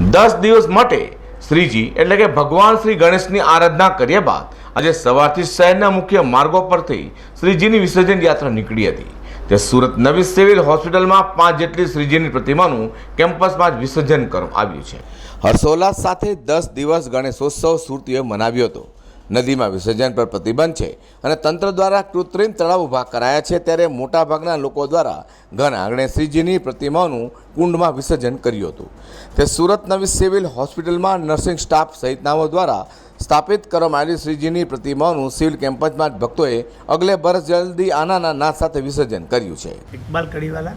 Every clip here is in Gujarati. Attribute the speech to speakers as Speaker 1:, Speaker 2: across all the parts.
Speaker 1: દસ દિવસ માટે શ્રીજી, એટલે કે ભગવાન શ્રી ગણેશની આરાધના કર્યા બાદ આજે સવારથી શહેરના મુખ્ય માર્ગો પરથી શ્રીજીની વિસર્જન યાત્રા નીકળી હતી. તે સુરત નવી સિવિલ હોસ્પિટલમાં પાંચ જેટલી શ્રીજીની પ્રતિમાનું કેમ્પસમાં જ વિસર્જન કરવામાં આવ્યું છે. હર્ષોલ્લાસ સાથે દસ દિવસ ગણેશોત્સવ સુરતીઓએ મનાવ્યો હતો. નદીમાં વિસર્જન પર પ્રતિબંધ છે અને તંત્ર દ્વારા કૃત્રિમ તળાવ ઊભા કરાયા છે ત્યારે મોટાભાગના લોકો દ્વારા ઘર આંગણે શ્રીજીની પ્રતિમાઓનું કુંડમાં વિસર્જન કર્યું હતું. તે સુરત નવી સિવિલ હોસ્પિટલમાં નર્સિંગ સ્ટાફ સહિતનાઓ દ્વારા સ્થાપિત કરવામાં આવેલી શ્રીજીની પ્રતિમાઓનું સિવિલ કેમ્પસમાં જ ભક્તોએ અગલે બરસ જલ્દી આનાના નાદ સાથે વિસર્જન કર્યું છે.
Speaker 2: ઇકબાલ કડીવાલા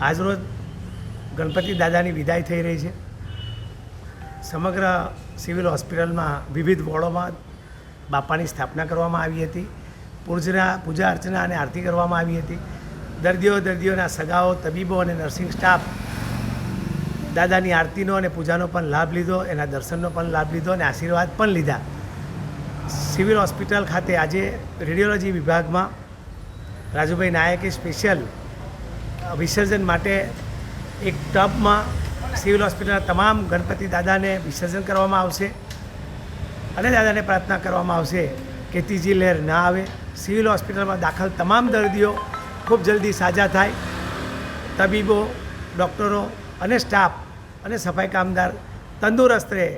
Speaker 2: આજરોજ ગણપતિ દાદાની વિદાય થઈ રહી છે. સમગ્ર સિવિલ હોસ્પિટલમાં વિવિધ વોર્ડોમાં બાપાની સ્થાપના કરવામાં આવી હતી. પૂજના પૂજા અર્ચના અને આરતી કરવામાં આવી હતી. દર્દીઓ દર્દીઓના સગાઓ, તબીબો અને નર્સિંગ સ્ટાફ દાદાની આરતીનો અને પૂજાનો પણ લાભ લીધો, એના દર્શનનો પણ લાભ લીધો અને આશીર્વાદ પણ લીધા. સિવિલ હોસ્પિટલ ખાતે આજે રેડિયોલોજી વિભાગમાં રાજુભાઈ નાયકે સ્પેશિયલ વિસર્જન માટે એક ટબમાં સિવિલ હોસ્પિટલના તમામ ગણપતિ દાદાને વિસર્જન કરવામાં આવશે અને દાદાને પ્રાર્થના કરવામાં આવશે કે ત્રીજી લહેર ના આવે. સિવિલ હોસ્પિટલમાં દાખલ તમામ દર્દીઓ ખૂબ જલ્દી સાજા થાય. તબીબો, ડૉક્ટરો અને સ્ટાફ અને સફાઈ કામદાર તંદુરસ્ત રહે.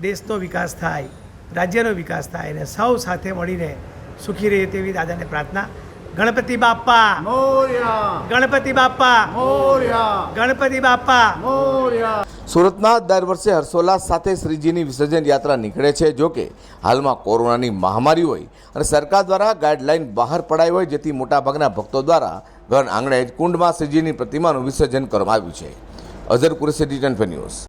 Speaker 2: દેશનો વિકાસ થાય, રાજ્યનો વિકાસ થાય અને સૌ સાથે મળીને સુખી રહે તેવી દાદાને પ્રાર્થના ગણપતિ બાપા.
Speaker 3: મોર્યા.
Speaker 2: ગણપતિ બાપ્પા
Speaker 3: મોર્યા.
Speaker 2: ગણપતિ બાપા.
Speaker 3: મોર્યા.
Speaker 1: સુરતમાં દર વર્ષે હર્ષોલ્લાસ સાથે શ્રીજીની વિસર્જન યાત્રા નીકળે છે જો કે હાલમાં કોરોનાની મહામારી હોય અને સરકાર દ્વારા ગાઈડલાઈન બહાર પડાઈ હોય જેથી મોટાભાગના ભક્તો દ્વારા ઘર આંગણે જ કુંડમાં શ્રીજીની પ્રતિમાનું વિસર્જન કરવામાં આવ્યું છે. અઝર કુરેશી ડિટન ન્યૂઝ.